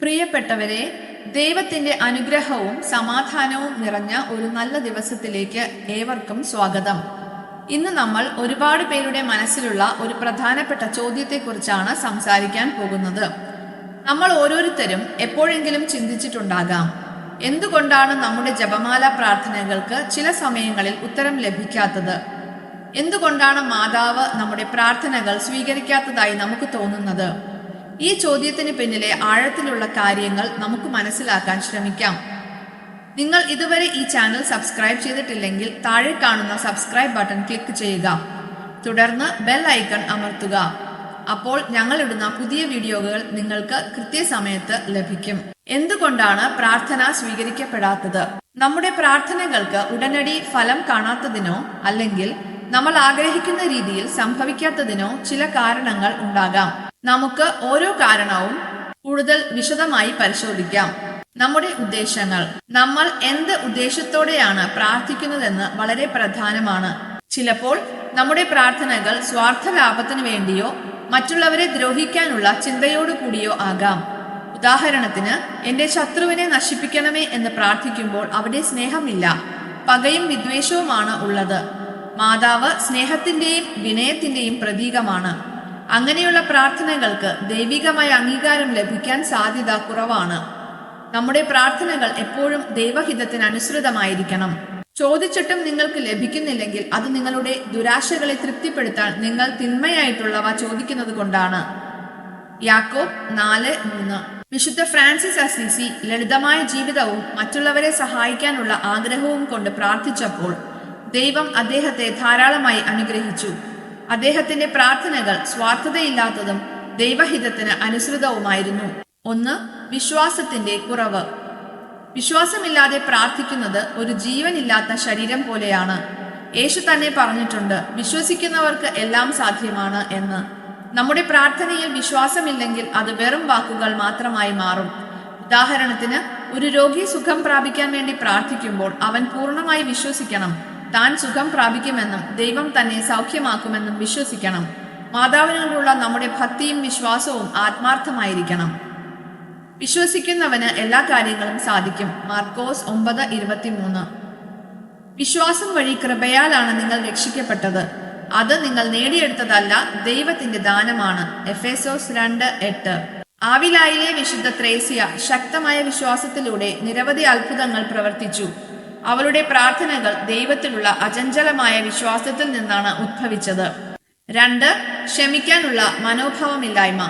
പ്രിയപ്പെട്ടവരെ ദൈവത്തിന്റെ അനുഗ്രഹവും സമാധാനവും നിറഞ്ഞ ഒരു നല്ല ദിവസത്തിലേക്ക് ഏവർക്കും സ്വാഗതം. ഇന്ന് നമ്മൾ ഒരുപാട് പേരുടെ മനസ്സിലുള്ള ഒരു പ്രധാനപ്പെട്ട ചോദ്യത്തെക്കുറിച്ചാണ് സംസാരിക്കാൻ പോകുന്നത്. നമ്മൾ ഓരോരുത്തരും എപ്പോഴെങ്കിലും ചിന്തിച്ചിട്ടുണ്ടാകാം. എന്തുകൊണ്ടാണ് നമ്മുടെ ജപമാല പ്രാർത്ഥനകൾക്ക് ചില സമയങ്ങളിൽ ഉത്തരം ലഭിക്കാത്തത്? എന്തുകൊണ്ടാണ് മാതാവ് നമ്മുടെ പ്രാർത്ഥനകൾ സ്വീകരിക്കാത്തതായി നമുക്ക് തോന്നുന്നത്? ഈ ചോദ്യത്തിന് പിന്നിലെ ആഴത്തിലുള്ള കാര്യങ്ങൾ നമുക്ക് മനസ്സിലാക്കാൻ ശ്രമിക്കാം. നിങ്ങൾ ഇതുവരെ ഈ ചാനൽ സബ്സ്ക്രൈബ് ചെയ്തിട്ടില്ലെങ്കിൽ താഴെ കാണുന്ന സബ്സ്ക്രൈബ് ബട്ടൺ ക്ലിക്ക് ചെയ്യുക. തുടർന്ന് ബെൽ ഐക്കൺ അമർത്തുക. അപ്പോൾ ഞങ്ങളിടുന്ന പുതിയ വീഡിയോകൾ നിങ്ങൾക്ക് കൃത്യസമയത്ത് ലഭിക്കും. എന്തുകൊണ്ടാണ് പ്രാർത്ഥന സ്വീകരിക്കപ്പെടാത്തത്? നമ്മുടെ പ്രാർത്ഥനകൾക്ക് ഉടനടി ഫലം കാണാത്തതിനോ അല്ലെങ്കിൽ നമ്മൾ ആഗ്രഹിക്കുന്ന രീതിയിൽ സംഭവിക്കാത്തതിനോ ചില കാരണങ്ങൾ ഉണ്ടാകാം. നമുക്ക് ഓരോ കാരണവും കൂടുതൽ വിശദമായി പരിശോധിക്കാം. നമ്മുടെ ഉദ്ദേശങ്ങൾ. നമ്മൾ എന്ത് ഉദ്ദേശത്തോടെയാണ് പ്രാർത്ഥിക്കുന്നതെന്ന് വളരെ പ്രധാനമാണ്. ചിലപ്പോൾ നമ്മുടെ പ്രാർത്ഥനകൾ സ്വാർത്ഥ ലാഭത്തിനു വേണ്ടിയോ മറ്റുള്ളവരെ ദ്രോഹിക്കാനുള്ള ചിന്തയോടു കൂടിയോ ആകാം. ഉദാഹരണത്തിന് എന്റെ ശത്രുവിനെ നശിപ്പിക്കണമേ എന്ന് പ്രാർത്ഥിക്കുമ്പോൾ അവിടെ സ്നേഹമില്ല. പകയും വിദ്വേഷവുമാണ് ഉള്ളത്. മാതാവ് സ്നേഹത്തിന്റെയും വിനയത്തിന്റെയും പ്രതീകമാണ്. അങ്ങനെയുള്ള പ്രാർത്ഥനകൾക്ക് ദൈവികമായ അംഗീകാരം ലഭിക്കാൻ സാധ്യത കുറവാണ്. നമ്മുടെ പ്രാർത്ഥനകൾ എപ്പോഴും ദൈവഹിതത്തിന് അനുസൃതമായിരിക്കണം. ചോദിച്ചിട്ടും നിങ്ങൾക്ക് ലഭിക്കുന്നില്ലെങ്കിൽ അത് നിങ്ങളുടെ ദുരാശകളെ തൃപ്തിപ്പെടുത്താൻ നിങ്ങൾ തിന്മയായിട്ടുള്ളവ ചോദിക്കുന്നത് കൊണ്ടാണ്. യാക്കോബ് നാല് മൂന്ന്. വിശുദ്ധ ഫ്രാൻസിസ് അസീസി ലളിതമായ ജീവിതവും മറ്റുള്ളവരെ സഹായിക്കാനുള്ള ആഗ്രഹവും കൊണ്ട് പ്രാർത്ഥിച്ചപ്പോൾ ദൈവം അദ്ദേഹത്തെ ധാരാളമായി അനുഗ്രഹിച്ചു. അദ്ദേഹത്തിന്റെ പ്രാർത്ഥനകൾ സ്വാർത്ഥതയില്ലാത്തതും ദൈവഹിതത്തിന് അനുസൃതവുമായിരുന്നു. ഒന്ന് വിശ്വാസത്തിന്റെ കുറവ്. വിശ്വാസമില്ലാതെ പ്രാർത്ഥിക്കുന്നത് ഒരു ജീവനില്ലാത്ത ശരീരം പോലെയാണ്. യേശു തന്നെ പറഞ്ഞിട്ടുണ്ട് വിശ്വസിക്കുന്നവർക്ക് എല്ലാം സാധ്യമാണ് എന്ന്. നമ്മുടെ പ്രാർത്ഥനയിൽ വിശ്വാസമില്ലെങ്കിൽ അത് വെറും വാക്കുകൾ മാത്രമായി മാറും. ഉദാഹരണത്തിന് ഒരു രോഗി സുഖം പ്രാപിക്കാൻ വേണ്ടി പ്രാർത്ഥിക്കുമ്പോൾ അവൻ പൂർണമായി വിശ്വസിക്കണം. താൻ സുഖം പ്രാപിക്കുമെന്നും ദൈവം തന്നെ സൗഖ്യമാക്കുമെന്നും വിശ്വസിക്കണം. മാതാവിനോടുള്ള നമ്മുടെ ഭക്തിയും വിശ്വാസവും ആത്മാർത്ഥമായിരിക്കണം. വിശ്വസിക്കുന്നവന് എല്ലാ കാര്യങ്ങളും സാധിക്കും. മാർക്കോസ് ഒമ്പത് ഇരുപത്തിമൂന്ന്. വിശ്വാസം വഴി കൃപയാലാണ് നിങ്ങൾ രക്ഷിക്കപ്പെട്ടത്. അത് നിങ്ങൾ നേടിയെടുത്തതല്ല ദൈവത്തിന്റെ ദാനമാണ്. എഫേസോസ് രണ്ട് എട്ട്. ആവിലായിലെ വിശുദ്ധ ത്രേസ്യ ശക്തമായ വിശ്വാസത്തിലൂടെ നിരവധി അത്ഭുതങ്ങൾ പ്രവർത്തിച്ചു. അവളുടെ പ്രാർത്ഥനകൾ ദൈവത്തിലുള്ള അചഞ്ചലമായ വിശ്വാസത്തിൽ നിന്നാണ് ഉദ്ഭവിച്ചത് രണ്ട് ക്ഷമിക്കാനുള്ള മനോഭാവമില്ലായ്മ.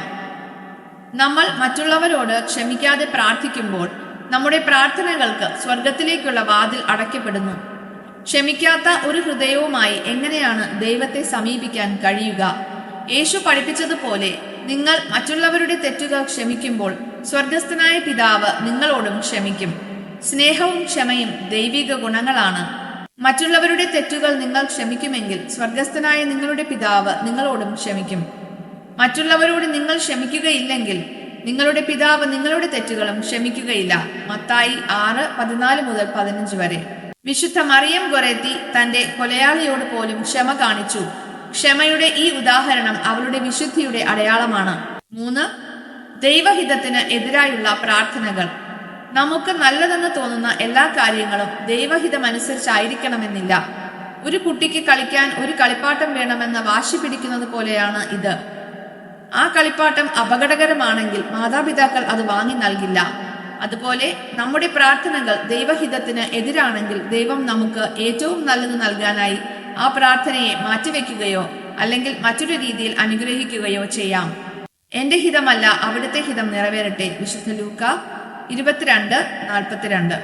നമ്മൾ മറ്റുള്ളവരോട് ക്ഷമിക്കാതെ പ്രാർത്ഥിക്കുമ്പോൾ നമ്മുടെ പ്രാർത്ഥനകൾക്ക് സ്വർഗത്തിലേക്കുള്ള വാതിൽ അടയ്ക്കപ്പെടുന്നു. ക്ഷമിക്കാത്ത ഒരു ഹൃദയവുമായി എങ്ങനെയാണ് ദൈവത്തെ സമീപിക്കാൻ കഴിയുക? യേശു പഠിപ്പിച്ചതുപോലെ നിങ്ങൾ മറ്റുള്ളവരുടെ തെറ്റുകൾ ക്ഷമിക്കുമ്പോൾ സ്വർഗസ്ഥനായ പിതാവ് നിങ്ങളോടും ക്ഷമിക്കും. സ്നേഹവും ക്ഷമയും ദൈവിക ഗുണങ്ങളാണ്. മറ്റുള്ളവരുടെ തെറ്റുകൾ നിങ്ങൾ ക്ഷമിക്കുമെങ്കിൽ സ്വർഗസ്ഥനായ നിങ്ങളുടെ പിതാവ് നിങ്ങളോടും ക്ഷമിക്കും. മറ്റുള്ളവരോട് നിങ്ങൾ ക്ഷമിക്കുകയില്ലെങ്കിൽ നിങ്ങളുടെ പിതാവ് നിങ്ങളുടെ തെറ്റുകളും ക്ഷമിക്കുകയില്ല. മത്തായി ആറ് പതിനാല് മുതൽ പതിനഞ്ച് വരെ. വിശുദ്ധ മറിയം ഗൊറേത്തി തന്റെ കൊലയാളിയോട് പോലും ക്ഷമ കാണിച്ചു. ക്ഷമയുടെ ഈ ഉദാഹരണം അവളുടെ വിശുദ്ധിയുടെ അടയാളമാണ്. മൂന്ന് ദൈവഹിതത്തിന് എതിരായുള്ള പ്രാർത്ഥനകൾ. നമുക്ക് നല്ലതെന്ന് തോന്നുന്ന എല്ലാ കാര്യങ്ങളും ദൈവഹിതമനുസരിച്ചായിരിക്കണമെന്നില്ല. ഒരു കുട്ടിക്ക് കളിക്കാൻ ഒരു കളിപ്പാട്ടം വേണമെന്ന വാശി പിടിക്കുന്നത് പോലെയാണ് ഇത്. ആ കളിപ്പാട്ടം അപകടകരമാണെങ്കിൽ മാതാപിതാക്കൾ അത് വാങ്ങി നൽകില്ല. അതുപോലെ നമ്മുടെ പ്രാർത്ഥനകൾ ദൈവഹിതത്തിന് എതിരാണെങ്കിൽ ദൈവം നമുക്ക് ഏറ്റവും നല്ലത് നൽകാനായി ആ പ്രാർത്ഥനയെ മാറ്റിവെക്കുകയോ അല്ലെങ്കിൽ മറ്റൊരു രീതിയിൽ അനുഗ്രഹിക്കുകയോ ചെയ്യാം. എന്റെ ഹിതമല്ല അവിടുത്തെ ഹിതം നിറവേറട്ടെ. വിശുദ്ധ ലൂക്ക. ഇരുപത്തിരണ്ട് നാൽപ്പത്തിരണ്ട്.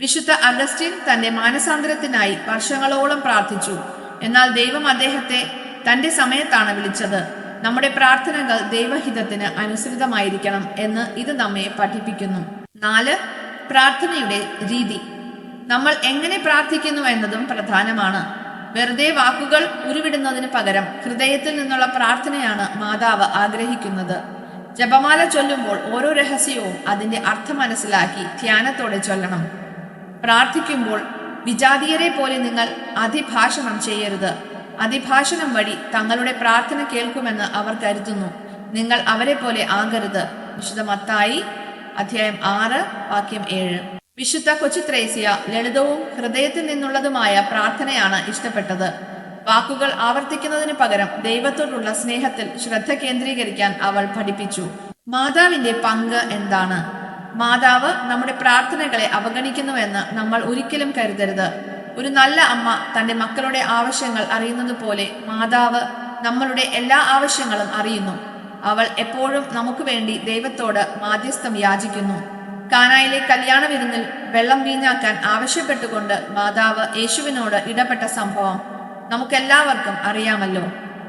വിശുദ്ധ അഗസ്റ്റിൻ തന്റെ മാനസാന്തരത്തിനായി വർഷങ്ങളോളം പ്രാർത്ഥിച്ചു. എന്നാൽ ദൈവം അദ്ദേഹത്തെ തന്റെ സമയത്താണ് വിളിച്ചത്. നമ്മുടെ പ്രാർത്ഥനകൾ ദൈവഹിതത്തിന് അനുസൃതമായിരിക്കണം എന്ന് ഇത് നമ്മെ പഠിപ്പിക്കുന്നു. നാല് പ്രാർത്ഥനയുടെ രീതി. നമ്മൾ എങ്ങനെ പ്രാർത്ഥിക്കുന്നു എന്നതും പ്രധാനമാണ്. വെറുതെ വാക്കുകൾ ഉരുവിടുന്നതിന് പകരം ഹൃദയത്തിൽ നിന്നുള്ള പ്രാർത്ഥനയാണ് മാതാവ് ആഗ്രഹിക്കുന്നത്. ജപമാല ചൊല്ലുമ്പോൾ ഓരോ രഹസ്യവും അതിന്റെ അർത്ഥം മനസ്സിലാക്കി ധ്യാനത്തോടെ ചൊല്ലണം. പ്രാർത്ഥിക്കുമ്പോൾ വിജാതീയരെ പോലെ നിങ്ങൾ അതിഭാഷണം ചെയ്യരുത്. അതിഭാഷണം വഴി തങ്ങളുടെ പ്രാർത്ഥന കേൾക്കുമെന്ന് അവർ കരുതുന്നു. നിങ്ങൾ അവരെ പോലെ ആകരുത്. വിശുദ്ധ മത്തായി അധ്യായം ആറ് വാക്യം ഏഴ്. വിശുദ്ധ കൊച്ചുത്രേസ്യ ലളിതവും ഹൃദയത്തിൽ നിന്നുള്ളതുമായ പ്രാർത്ഥനയാണ് ഇഷ്ടപ്പെട്ടത്. വാക്കുകൾ ആവർത്തിക്കുന്നതിന് പകരം ദൈവത്തോടുള്ള സ്നേഹത്തിൽ ശ്രദ്ധ കേന്ദ്രീകരിക്കാൻ അവൾ പഠിപ്പിച്ചു. മാതാവിന്റെ പങ്ക് എന്താണ്? മാതാവ് നമ്മുടെ പ്രാർത്ഥനകളെ അവഗണിക്കുന്നുവെന്ന് നമ്മൾ ഒരിക്കലും കരുതരുത്. ഒരു നല്ല അമ്മ തന്റെ മക്കളുടെ ആവശ്യങ്ങൾ അറിയുന്നത് പോലെ മാതാവ് നമ്മളുടെ എല്ലാ ആവശ്യങ്ങളും അറിയുന്നു. അവൾ എപ്പോഴും നമുക്ക് വേണ്ടി ദൈവത്തോട് മാധ്യസ്ഥം യാചിക്കുന്നു. കാനായിലെ കല്യാണ വിരുന്നിൽ വെള്ളം വീഞ്ഞാക്കാൻ ആവശ്യപ്പെട്ടുകൊണ്ട് മാതാവ് യേശുവിനോട് ഇടപെട്ട സംഭവം. നമുക്കെല്ലാവർക്കും അറിയാമല്ലോ.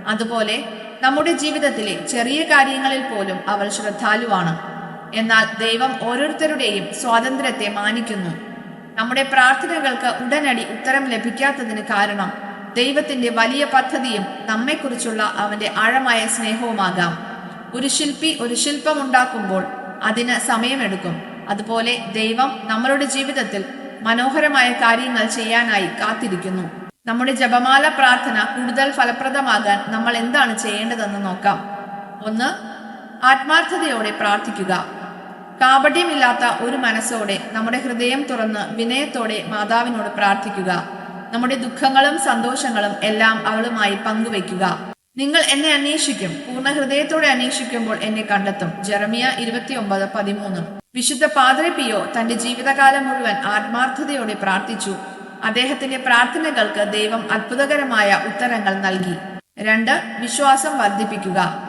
അതുപോലെ നമ്മുടെ ജീവിതത്തിലെ ചെറിയ കാര്യങ്ങളിൽ പോലും അവൾ ശ്രദ്ധാലുവാണ്. എന്നാൽ ദൈവം ഓരോരുത്തരുടെയും സ്വാതന്ത്ര്യത്തെ മാനിക്കുന്നു. നമ്മുടെ പ്രാർത്ഥനകൾക്ക് ഉടനടി ഉത്തരം ലഭിക്കാത്തതിന് കാരണം ദൈവത്തിന്റെ വലിയ പദ്ധതിയും നമ്മെക്കുറിച്ചുള്ള അവന്റെ ആഴമായ സ്നേഹവുമാകാം. ഒരു ശില്പി ഒരു ശില്പം ഉണ്ടാക്കുമ്പോൾ അതിന് സമയമെടുക്കും. അതുപോലെ ദൈവം നമ്മളുടെ ജീവിതത്തിൽ മനോഹരമായ കാര്യങ്ങൾ ചെയ്യാനായി കാത്തിരിക്കുന്നു. നമ്മുടെ ജപമാല പ്രാർത്ഥന കൂടുതൽ ഫലപ്രദമാകാൻ നമ്മൾ എന്താണ് ചെയ്യേണ്ടതെന്ന് നോക്കാം. ഒന്ന് ആത്മാർത്ഥതയോടെ പ്രാർത്ഥിക്കുക. കാപട്യമില്ലാത്ത ഒരു മനസ്സോടെ നമ്മുടെ ഹൃദയം തുറന്ന് വിനയത്തോടെ മാതാവിനോട് പ്രാർത്ഥിക്കുക. നമ്മുടെ ദുഃഖങ്ങളും സന്തോഷങ്ങളും എല്ലാം അവളുമായി പങ്കുവയ്ക്കുക. നിങ്ങൾ എന്നെ അന്വേഷിക്കും. പൂർണ ഹൃദയത്തോടെ അന്വേഷിക്കുമ്പോൾ എന്നെ കണ്ടെത്തും. ജെറമിയ ഇരുപത്തിയൊമ്പത് പതിമൂന്ന്. വിശുദ്ധ പാദ്രപിയോ തന്റെ ജീവിതകാലം മുഴുവൻ ആത്മാർത്ഥതയോടെ പ്രാർത്ഥിച്ചു. അദ്ദേഹത്തിന്റെ പ്രാർത്ഥനകൾക്ക് ദൈവം അത്ഭുതകരമായ ഉത്തരങ്ങൾ നൽകി. രണ്ട് വിശ്വാസം വർദ്ധിപ്പിക്കുക.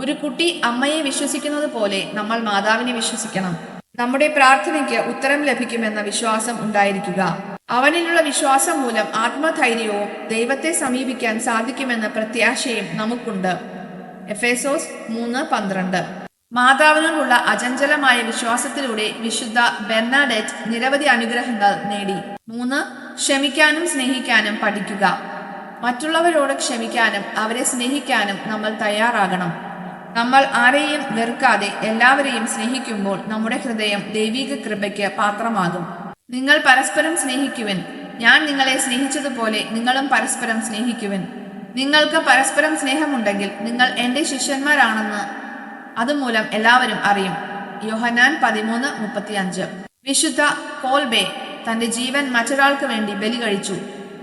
ഒരു കുട്ടി അമ്മയെ വിശ്വസിക്കുന്നത് പോലെ നമ്മൾ മാതാവിനെ വിശ്വസിക്കണം. നമ്മുടെ പ്രാർത്ഥനയ്ക്ക് ഉത്തരം ലഭിക്കുമെന്ന വിശ്വാസം ഉണ്ടായിരിക്കുക. അവനിലുള്ള വിശ്വാസം മൂലം ആത്മധൈര്യവും ദൈവത്തെ സമീപിക്കാൻ സാധിക്കുമെന്ന പ്രത്യാശയും നമുക്കുണ്ട്. എഫേസോസ് മൂന്ന് പന്ത്രണ്ട്. മാതാവിനോടുള്ള അചഞ്ചലമായ വിശ്വാസത്തിലൂടെ വിശുദ്ധ ബെർണാഡറ്റ് നിരവധി അനുഗ്രഹങ്ങൾ നേടി. മൂന്ന് ക്ഷമിക്കാനും സ്നേഹിക്കാനും പഠിക്കുക. മറ്റുള്ളവരോട് ക്ഷമിക്കാനും അവരെ സ്നേഹിക്കാനും നമ്മൾ തയ്യാറാകണം. നമ്മൾ ആരെയും വെറുക്കാതെ എല്ലാവരെയും സ്നേഹിക്കുമ്പോൾ നമ്മുടെ ഹൃദയം ദൈവിക കൃപയ്ക്ക് പാത്രമാകും. നിങ്ങൾ പരസ്പരം സ്നേഹിക്കുവൻ. ഞാൻ നിങ്ങളെ സ്നേഹിച്ചതുപോലെ നിങ്ങളും പരസ്പരം സ്നേഹിക്കുവൻ. നിങ്ങൾക്ക് പരസ്പരം സ്നേഹമുണ്ടെങ്കിൽ നിങ്ങൾ എന്റെ ശിഷ്യന്മാരാണെന്ന് അതുമൂലം എല്ലാവരും അറിയും. യോഹനാൻ പതിമൂന്ന് മുപ്പത്തിയഞ്ച്. വിശുദ്ധ കോൾബെ തന്റെ ജീവൻ മറ്റൊരാൾക്ക് വേണ്ടി ബലി കഴിച്ചു.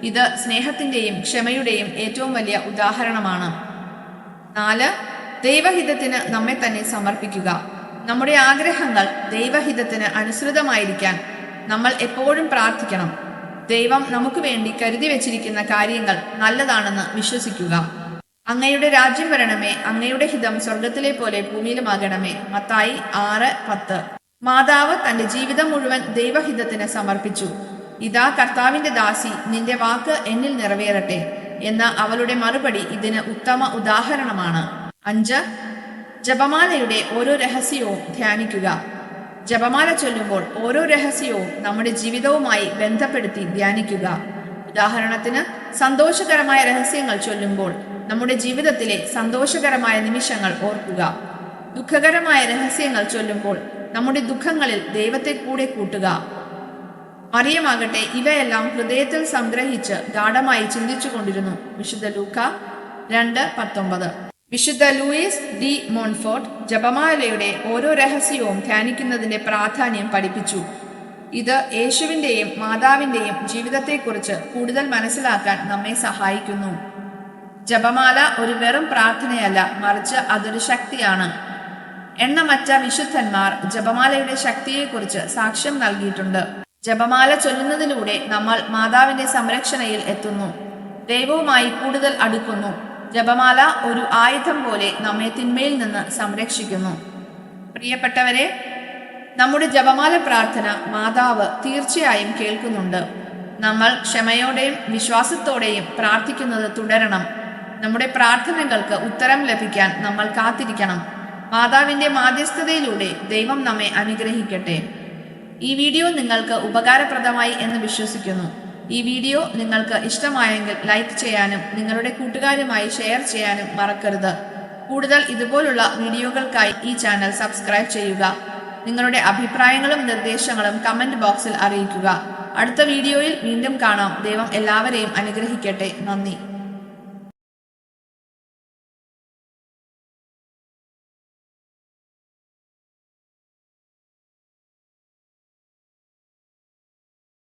ഇത് സ്നേഹത്തിന്റെയും ക്ഷമയുടെയും ഏറ്റവും വലിയ ഉദാഹരണമാണ്. നാല് ദൈവഹിതത്തിന് നമ്മെ തന്നെ സമർപ്പിക്കുക. നമ്മുടെ ആഗ്രഹങ്ങൾ ദൈവഹിതത്തിന് അനുസൃതമായിരിക്കാൻ നമ്മൾ എപ്പോഴും പ്രാർത്ഥിക്കണം. ദൈവം നമുക്ക് വേണ്ടി കരുതി വച്ചിരിക്കുന്ന കാര്യങ്ങൾ നല്ലതാണെന്ന് വിശ്വസിക്കുക. അങ്ങയുടെ രാജ്യം വരണമേ അങ്ങയുടെ ഹിതം സ്വർഗത്തിലെ പോലെ ഭൂമിയിലുമാകണമേ. മത്തായി ആറ് പത്ത്. മാതാവ് തന്റെ ജീവിതം മുഴുവൻ ദൈവഹിതത്തിന് സമർപ്പിച്ചു. ഇതാ കർത്താവിന്റെ ദാസി നിന്റെ വാക്ക് എന്നിൽ നിറവേറട്ടെ എന്ന അവളുടെ മറുപടി ഇതിന് ഉത്തമ ഉദാഹരണമാണ്. അഞ്ച്. ജപമാലയുടെ ഓരോ രഹസ്യവും ധ്യാനിക്കുക. ജപമാല ചൊല്ലുമ്പോൾ ഓരോ രഹസ്യവും നമ്മുടെ ജീവിതവുമായി ബന്ധപ്പെടുത്തി ധ്യാനിക്കുക. ഉദാഹരണത്തിന് സന്തോഷകരമായ രഹസ്യങ്ങൾ ചൊല്ലുമ്പോൾ നമ്മുടെ ജീവിതത്തിലെ സന്തോഷകരമായ നിമിഷങ്ങൾ ഓർക്കുക. ദുഃഖകരമായ രഹസ്യങ്ങൾ ചൊല്ലുമ്പോൾ നമ്മുടെ ദുഃഖങ്ങളിൽ ദൈവത്തെ കൂടെ കൂട്ടുക. മറിയമാകട്ടെ ഇവയെല്ലാം ഹൃദയത്തിൽ സംഗ്രഹിച്ച് ഗാഠമായി ചിന്തിച്ചു കൊണ്ടിരുന്നു വിശുദ്ധ ലൂക്ക രണ്ട് പത്തൊമ്പത്. വിശുദ്ധ ലൂയിസ് ഡി മോൺഫോർട്ട് ജപമാലയുടെ ഓരോ രഹസ്യവും ധ്യാനിക്കുന്നതിന്റെ പ്രാധാന്യം പഠിപ്പിച്ചു. ഇത് യേശുവിന്റെയും മാതാവിന്റെയും ജീവിതത്തെക്കുറിച്ച് കൂടുതൽ മനസ്സിലാക്കാൻ നമ്മെ സഹായിക്കുന്നു. ജപമാല ഒരു വെറും പ്രാർത്ഥനയല്ല മറിച്ച് അതൊരു ശക്തിയാണ്. എണ്ണമറ്റ വിശുദ്ധന്മാർ ജപമാലയുടെ ശക്തിയെക്കുറിച്ച് സാക്ഷ്യം നൽകിയിട്ടുണ്ട്. ജപമാല ചൊല്ലുന്നതിലൂടെ നമ്മൾ മാതാവിന്റെ സംരക്ഷണയിൽ എത്തുന്നു. ദൈവവുമായി കൂടുതൽ അടുക്കുന്നു. ജപമാല ഒരു ആയുധം പോലെ നമ്മെ തിന്മയിൽ നിന്ന് സംരക്ഷിക്കുന്നു. പ്രിയപ്പെട്ടവരെ നമ്മുടെ ജപമാല പ്രാർത്ഥന മാതാവ് തീർച്ചയായും കേൾക്കുന്നുണ്ട്. നമ്മൾ ക്ഷമയോടെയും വിശ്വാസത്തോടെയും പ്രാർത്ഥിക്കുന്നത് തുടരണം. നമ്മുടെ പ്രാർത്ഥനകൾക്ക് ഉത്തരം ലഭിക്കാൻ നമ്മൾ കാത്തിരിക്കണം. മാതാവിന്റെ മാധ്യസ്ഥതയിലൂടെ ദൈവം നമ്മെ അനുഗ്രഹിക്കട്ടെ. ഈ വീഡിയോ നിങ്ങൾക്ക് ഉപകാരപ്രദമായി എന്ന് വിശ്വസിക്കുന്നു. ഈ വീഡിയോ നിങ്ങൾക്ക് ഇഷ്ടമായെങ്കിൽ ലൈക്ക് ചെയ്യാനും നിങ്ങളുടെ കൂട്ടുകാരുമായി ഷെയർ ചെയ്യാനും മറക്കരുത്. കൂടുതൽ ഇതുപോലുള്ള വീഡിയോകൾക്കായി ഈ ചാനൽ സബ്സ്ക്രൈബ് ചെയ്യുക. നിങ്ങളുടെ അഭിപ്രായങ്ങളും നിർദ്ദേശങ്ങളും കമന്റ് ബോക്സിൽ അറിയിക്കുക. അടുത്ത വീഡിയോയിൽ വീണ്ടും കാണാം. ദൈവം എല്ലാവരെയും അനുഗ്രഹിക്കട്ടെ. നന്ദി.